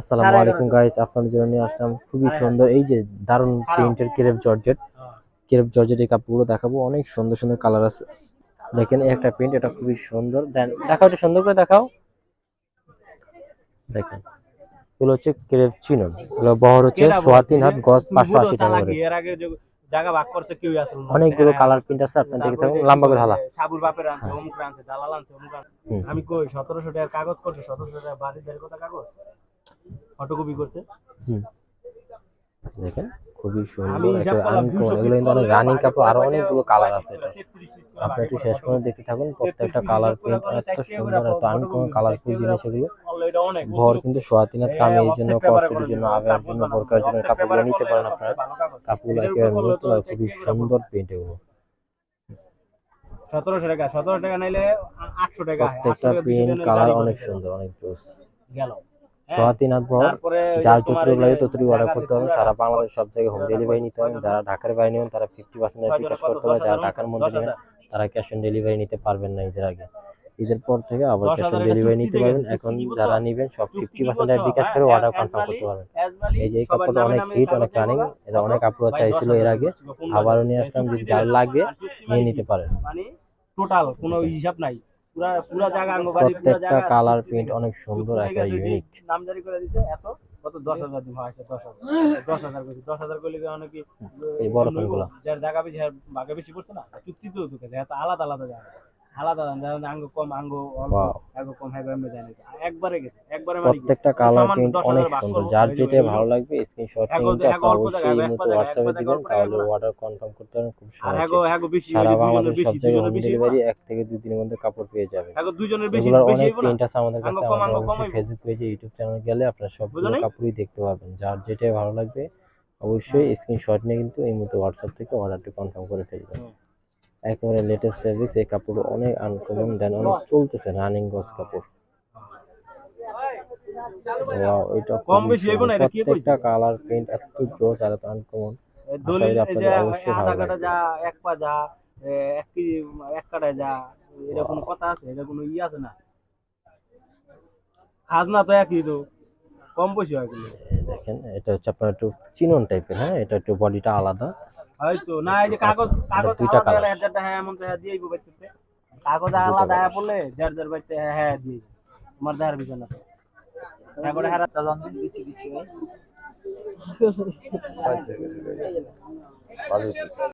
আসসালামু আলাইকুম গাইস আপনাদের জন্য নিয়ে আসলাম খুবই সুন্দর এই যে দারুণ প্রিন্টের ক্রেপ জর্জেট ক্রেপ জর্জেট এই কাপড়গুলো দেখাবো অনেক সুন্দর সুন্দর কালার আছে। দেখেন এই একটা প্রিন্ট এটা খুবই সুন্দর। দেন দেখাও একটু সুন্দর করে দেখাও। দেখেন এগুলো হচ্ছে ক্রেপ চিনন এগুলো বহর হচ্ছে সোয়া তিন হাত গজ পাঁচশো আশি টাকা করে। এর আগে যে জায়গা ভাগ করছে কেউ আসল অনেকগুলো হ্যাঁ, কালার প্রিন্ট আছে আপনার দেখে থাকুন লম্বা করে হালা। সাবুর বাপের আনছে অমুক আনছে দালাল আনছে অমুক আমি কই সতেরোশো টাকার কাগজ করছে? সতেরোশো টাকা বাড়ির দেড় কথা কাগজ? ফটোকপি হুম দেখেন খুবই সুন্দর একটা আনকমন এগুলো কিন্তু অনেক রানিং কাপড় আরও অনেকগুলো কালার আছে এটা 33 piece করে আপনি একটু শেষ। পর্যন্ত দেখতে থাকুন প্রত্যেকটা কালার প্রিন্ট এত সুন্দর এত আনকমন কালারফুল জিনিস এগুলো ভর কিন্তু সোয়া তিন এই কামে এই জন্য offset paper এ কটসেটের করে জন্য দিবে, জন্য বোরকার জন্য কাপড়গুলো নিতে পারেন আপনারা কাপড়গুলো একেবারে নতুন আর খুবই সুন্দর প্রিন্ট এগুলো সতেরোশো টাকা সতেরো টাকা নাইলে আটশো টাকা প্রত্যেকটা প্রিন্ট কালার অনেক সুন্দর অনেক জোস গেল সোয়া তিন হাত যার যতটুকু লাগে ততটুকু অর্ডার করতে হবে সারা বাংলাদেশ সব জায়গায় হোম ডেলিভারি নিতে হবে। যারা ঢাকার বাইরে নেবেন তারা ফিফটি পার্সেন্ট বিকাশ করতে হবে যারা ঢাকার মধ্যে নেবেন তারা ক্যাশ অন ডেলিভারি নিতে পারবেন না ঈদের আগে। ঈদের পর থেকে আবার ক্যাশ অন ডেলিভারি নিতে পারবেন। এখন যারা নেবেন সব ফিফটি পার্সেন্ট বিকাশ হ্যাঁ, করে অর্ডার এক- কনফার্ম করতে পারবেন। এই যে এই কাপড়টা অনেক হিট অনেক রানিং এটা অনেক আপুরা চাইছিল এর আগে। আবারও নিয়ে আসলাম যদি যার লাগবে নিয়ে নিতে পারেন মানে টোটাল কোনো হিসাব নাই। প্রত্যেকটা কালার প্রিন্ট অনেক সুন্দর একটা ইউনিক নাম জারি করে দিয়েছে এত। কত? দশ হাজার দিব হয়েছে দশ হাজার। দশ হাজার কি অনেক এই বড় ফোনগুলো। যার জায়গা বেশি ভাগে বেশি পড়ছে না চুক্তি তো ঢুকে যায় আলাদা আলাদা জায়গা। হ্যাঁ মানে কি? প্রত্যেকটা কালার প্রিন্ট অনেক সুন্দর। যার যেটা ভালো লাগবে স্ক্রিনশট হ্যাঁ হ্যাঁ অবশ্যই এই মতো হোয়াটসঅ্যাপে দিবেন তাহলে অর্ডার কনফার্ম করতে পারেন খুব সহজে সারা বাংলাদেশ সব জায়গায় দুজনের হোম ডেলিভারি এক থেকে দুই দিনের মধ্যে কাপড় পেয়ে এগুলোর অনেক প্রিন্ট আছে আমাদের কাছে আমাদের অবশ্যই ফেসবুক পেজে ইউটিউব চ্যানেল গেলে আপনারা সবগুলো কাপড়ই দেখতে পারবেন। যার যেটাই ভালো লাগবে অবশ্যই স্ক্রিনশট নিয়ে কিন্তু এই মতো হোয়াটসঅ্যাপ থেকে অর্ডারটি কনফার্ম করে ফেলবেন। একেবারে লেটেস্ট ফেব্রিক্স এই কাপড় অনেক আনকমন দেন অনেক চলতেছে রানিং গজ কাপড়। এটা কম বেশি হইবো না, এটা কে প্রত্যেকটা কালার প্রিন্ট এত জোস আর এত আনকমন এই আশা দলিল করি এই আপনাদের অবশ্যই ভালো লাগবে। যা এক পা যা এক কাটায় যা এটা কোনো কথা আছে? এটা কোনো ই আছে না? খাজনা তো একই তো কম হয় দেখেন এটা হচ্ছে আপনার একটু চিনন টাইপের হ্যাঁ? এটা একটু বডিটা আলাদা। হয়তো না এই যে কাগজ কাগজ দুইটা আলাদা colour। হ্যাঁ এমন তো হ্যাঁ দিয়ে দিব বাইতে কাগজ আলাদা হ্যাঁ পড়লে যার যার বাইতে হ্যাঁ হ্যাঁ দিয়ে। তোমার দেহার বিষয় না হ্যাঁ করে হ্যাঁ দিচ্ছি দিচ্ছি ভাই।